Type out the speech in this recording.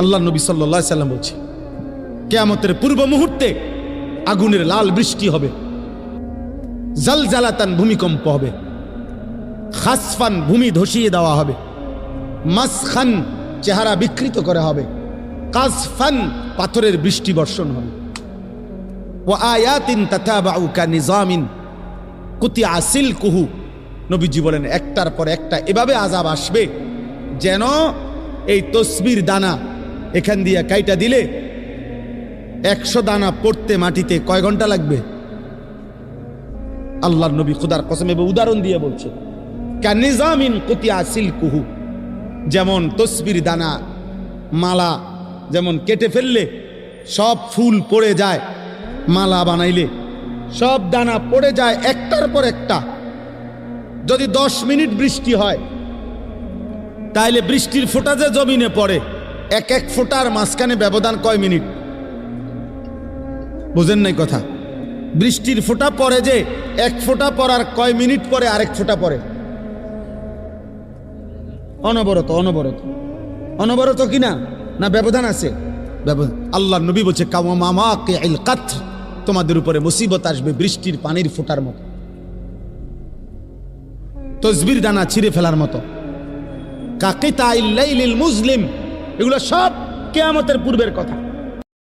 আল্লাহ নবী সাল্লাহ সাল্লাম বলছে, কেয়ামতের পূর্ব মুহূর্তে আগুনের লাল বৃষ্টি হবে জল জালজালাতান ভূমিকম্প হবে, খাসফান ভূমি ধসিয়ে দেওয়া হবে, মাসখান চেহারা বিকৃত করা হবে কাজফান পাথরের বৃষ্টি বর্ষণ হবে। ও আয়াতিন তাতাবাউ কা নিজামিন কুতি আসিল কুহু নবীজি বলেন, একটার পর একটা এভাবে আজাব আসবে যেন এই তসবির দানা এখান দিয়ে কাইটা দিলে একশো দানা পড়তে মাটিতে কয় ঘণ্টা লাগবে? আল্লাহ নবী খুদার কসম এবং উদাহরণ দিয়ে বলছে, কানিজামিন কুতি আসিল কুহু যেমন তসবির দানা, মালা, যেমন কেটে ফেললে সব ফুল পড়ে যায়, মালা বানাইলে সব দানা পড়ে যায় একটার পর একটা। যদি দশ মিনিট বৃষ্টি হয়, তাইলে বৃষ্টির ফোঁটা যে জমিনে পড়ে এক এক ফোঁটার মাঝখানে ব্যবধান কয় মিনিট? বোঝেন নাই কথা। বৃষ্টির ফোঁটা পরে যে, এক ফোঁটা পড়ার কয় মিনিট পরে আরেক ফোঁটা পরে অনবরত অনবরত। অনবরত কিনা না? ব্যবধান আছে? আল্লাহ নবী বলছে তোমাদের উপরে মুসিবত আসবে বৃষ্টির পানির ফোঁটার মতো। তসবির দানা ছিঁড়ে ফেলার মতো। কাকিতা ইল্লাইলিল মুসলিম এগুলো সব কেয়ামতের পূর্বের কথা।